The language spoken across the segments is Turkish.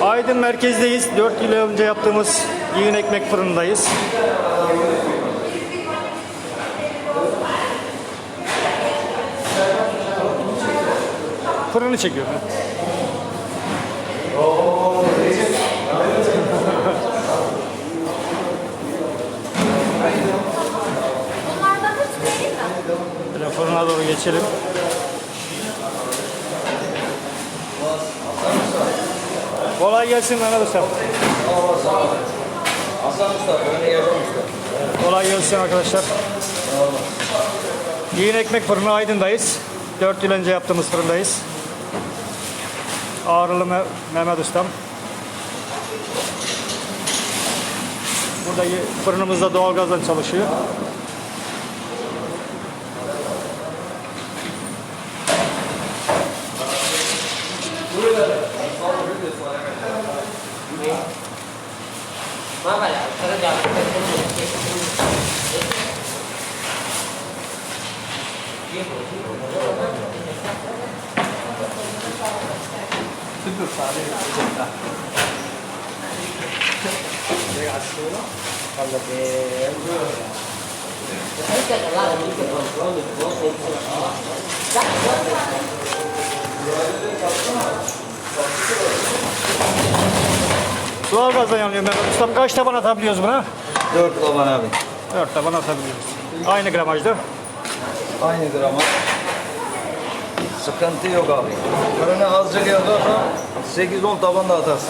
Aydın merkezdeyiz. 4 yıl önce yaptığımız yığın ekmek fırındayız. Fırını çekiyor. Bunlardan hiç vereyim mi? Böyle fırına doğru geçelim. Kolay gelsin Mehmet Usta. Hasan Usta, öyle Yaşam Usta. Kolay gelsin arkadaşlar. Yığın ekmek fırını Aydın'dayız. 4 yıl önce yaptığımız fırındayız. Ağrılı Me- Mehmet Ustam. Burada fırınımızda doğalgazdan çalışıyor. મામા તરત જ tutto fare 내가 아스로 간다 배 그러니까 나랑 이렇게 뭐 그런 거 보고 있어. 딱 Doğalgazdan yanıyor Mehmet Ustam. Kaç taban atabiliyoruz buna? 4 taban abi. 4 taban atabiliyoruz. Aynı gramajda. Aynı grama. Sıkıntı yok abi. Fırını azıcık yakarsan 8-10 taban da atarsın.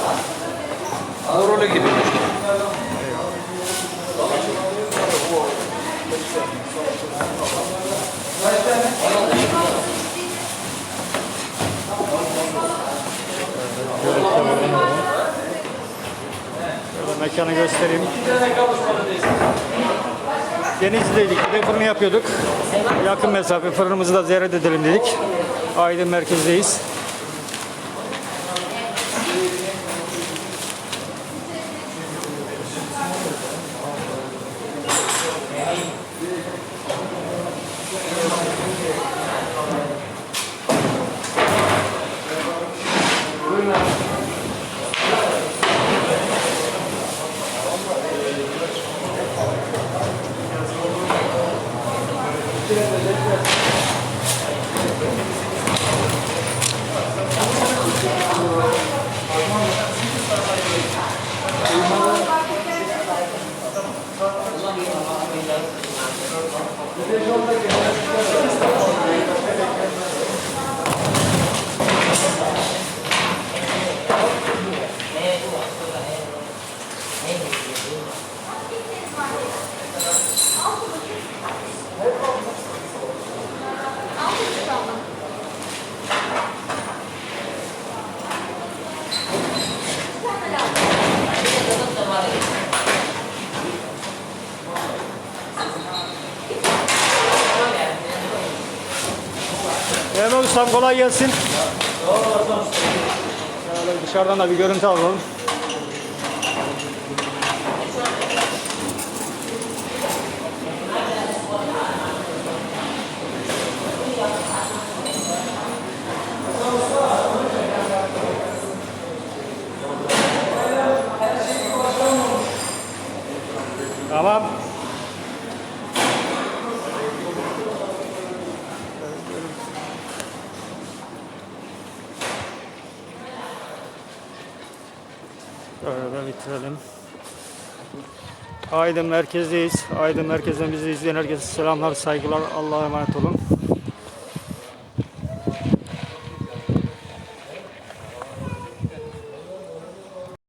Borulu gibi. Şöyle mekanı göstereyim. Denizli'deydik. Bir de fırını yapıyorduk. Yakın mesafe fırınımızı da ziyaret edelim dedik. Aydın merkezdeyiz. Deixa eu pegar. Mehmet Ustam kolay gelsin. Şöyle dışarıdan da bir görüntü alalım. Tamam. Şöyle bitirelim. Aydın merkezdeyiz. Aydın merkezden bizi izleyen herkese selamlar, saygılar. Allah'a emanet olun.